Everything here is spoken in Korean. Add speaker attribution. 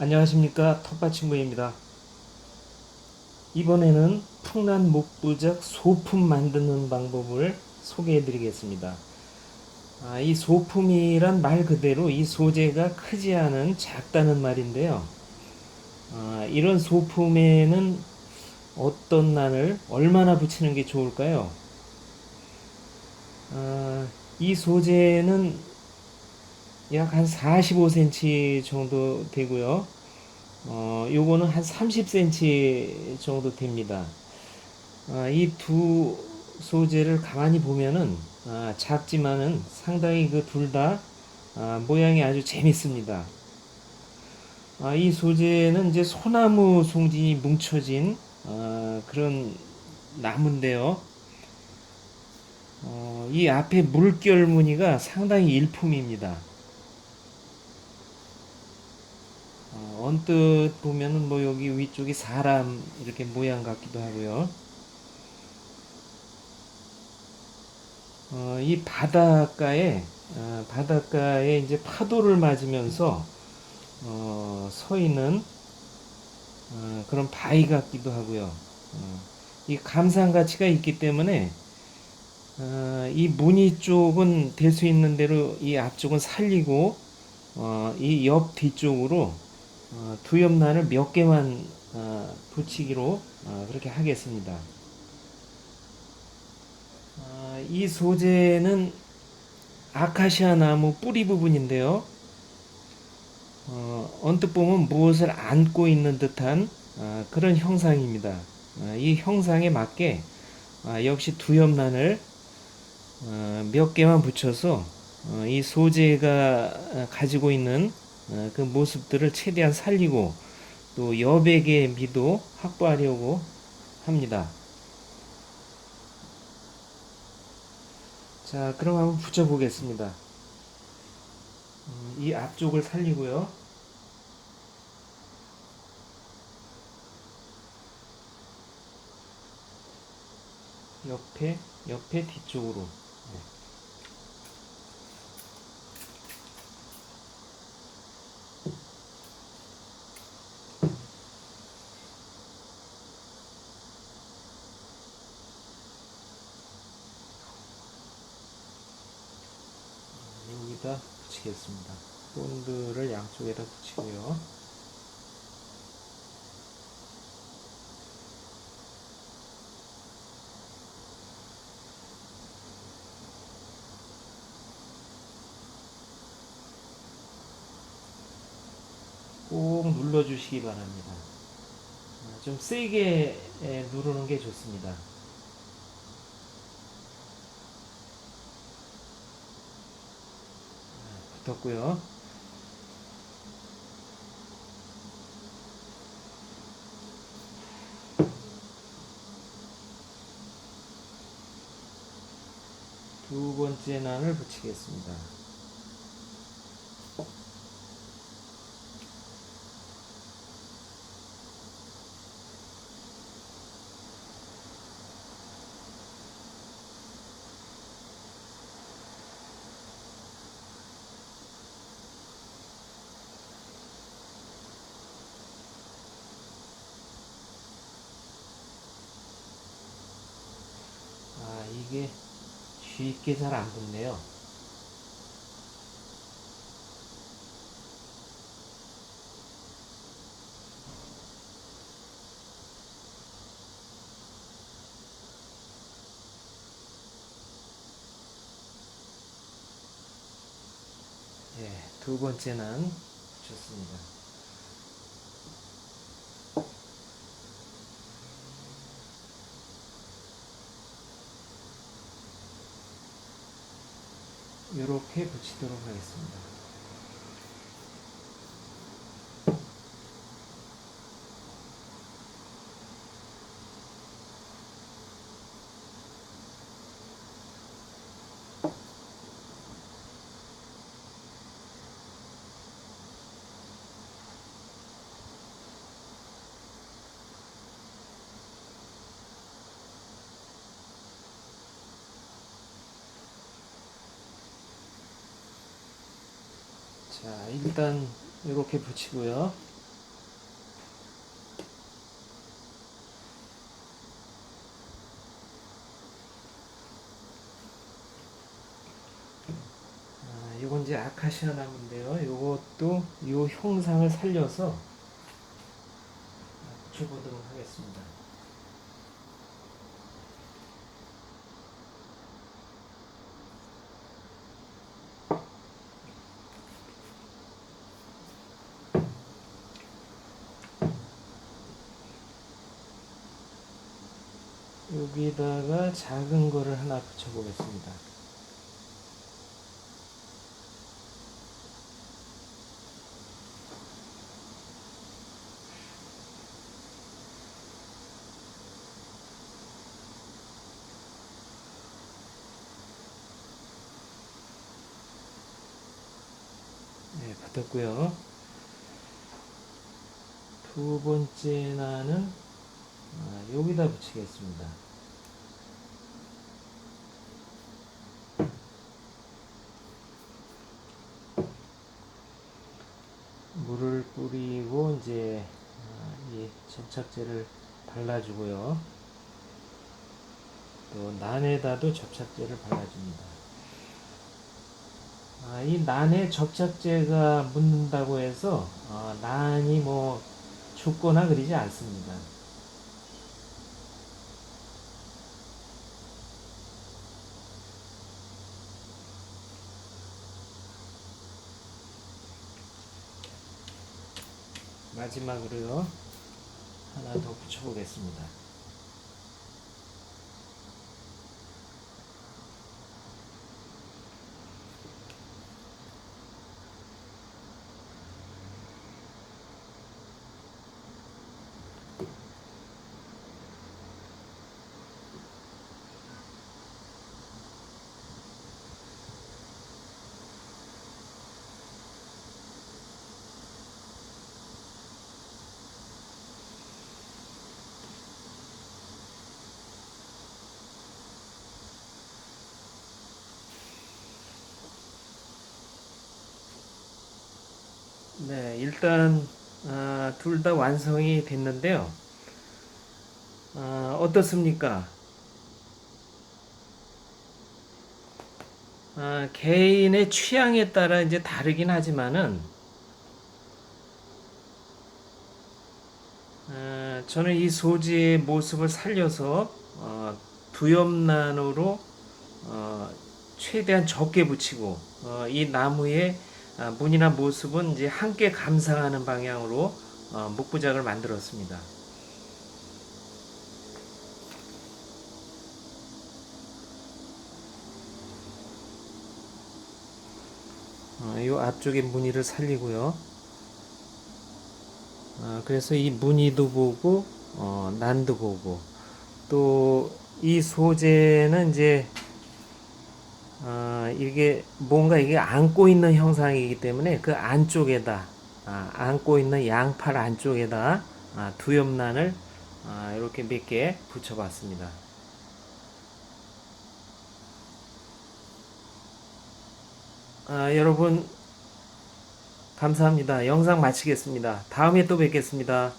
Speaker 1: 안녕하십니까. 텃밭친구입니다. 이번에는 풍란 목부작 소품 만드는 방법을 소개해 드리겠습니다. 아, 이 소품이란 말 그대로 이 소재가 크지 않은 작다는 말인데요. 아, 이런 소품에는 어떤 난을 얼마나 붙이는 게 좋을까요? 아, 이 소재는 약 한 45cm 정도 되고요. 어, 요거는 한 30cm 정도 됩니다. 아, 이두 소재를 가만히 보면은 아, 작지만은 상당히 그 둘다 아, 모양이 아주 재밌습니다. 아, 이 소재는 이제 소나무 송진이 뭉쳐진 아, 그런 나무인데요. 어, 이 앞에 물결 무늬가 상당히 일품입니다. 어, 언뜻 보면은 뭐 여기 위쪽이 사람 이렇게 모양 같기도 하고요. 어, 이 바닷가에 어, 바닷가에 이제 파도를 맞으면서 어, 서 있는 어, 그런 바위 같기도 하고요. 어, 이 감상 가치가 있기 때문에 어, 이 무늬 쪽은 될 수 있는 대로 이 앞쪽은 살리고 어, 이 옆 뒤쪽으로 어, 두엽난을 몇 개만 어, 붙이기로 어, 그렇게 하겠습니다. 어, 이 소재는 아카시아 나무 뿌리 부분인데요. 어, 언뜻 보면 무엇을 안고 있는 듯한 어, 그런 형상입니다. 어, 이 형상에 맞게 어, 역시 두엽난을 어, 몇 개만 붙여서 어, 이 소재가 어, 가지고 있는 어, 그 모습들을 최대한 살리고 또 여백의 미도 확보하려고 합니다. 자, 그럼 한번 붙여보겠습니다. 음, 이 앞쪽을 살리고요. 옆에, 옆에 뒤쪽으로. 네. 여기다 붙이겠습니다. 본드를 양쪽에다 붙이고요. 꼭 눌러주시기 바랍니다. 아, 좀 세게 에, 누르는 게 좋습니다. 붙었고요. 두 번째 난을 붙이겠습니다. 아, 이게 쉽게 잘 안 붙네요. 예, 두 번째는 좋습니다. 이렇게 붙이도록 하겠습니다. 자 일단 이렇게 붙이고요. 아, 이건 이제 아카시아 나무인데요. 이것도 이 형상을 살려서 붙여보도록 하겠습니다. 여기다가 작은 거를 하나 붙여보겠습니다. 네, 받았고요. 두 번째 나는 아, 여기다 붙이겠습니다. 물을 뿌리고 이제 아, 이 접착제를 발라주고요. 또 난에다도 접착제를 발라줍니다. 아, 이 난에 접착제가 묻는다고 해서 어, 난이 뭐 죽거나 그러지 않습니다. 마지막으로요 하나 더 붙여보겠습니다. 네, 일단 아, 둘 다 완성이 됐는데요. 아, 어떻습니까? 아, 개인의 취향에 따라 이제 다르긴 하지만은 아, 저는 이 소지의 모습을 살려서 어, 두엽난으로 어, 최대한 적게 붙이고 어, 이 나무의 아, 문이나 모습은 이제 함께 감상하는 방향으로 어, 목부작을 만들었습니다. 어, 이 앞쪽에 무늬를 살리고요. 어, 그래서 이 무늬도 보고 어, 난도 보고 또 이 소재는 이제 어, 이게 뭔가 이게 안고 있는 형상이기 때문에 그 안쪽에다 아, 안고 있는 양팔 안쪽에다 아, 두엽난을 아, 이렇게 몇 개 붙여봤습니다. 아, 여러분 감사합니다. 영상 마치겠습니다. 다음에 또 뵙겠습니다.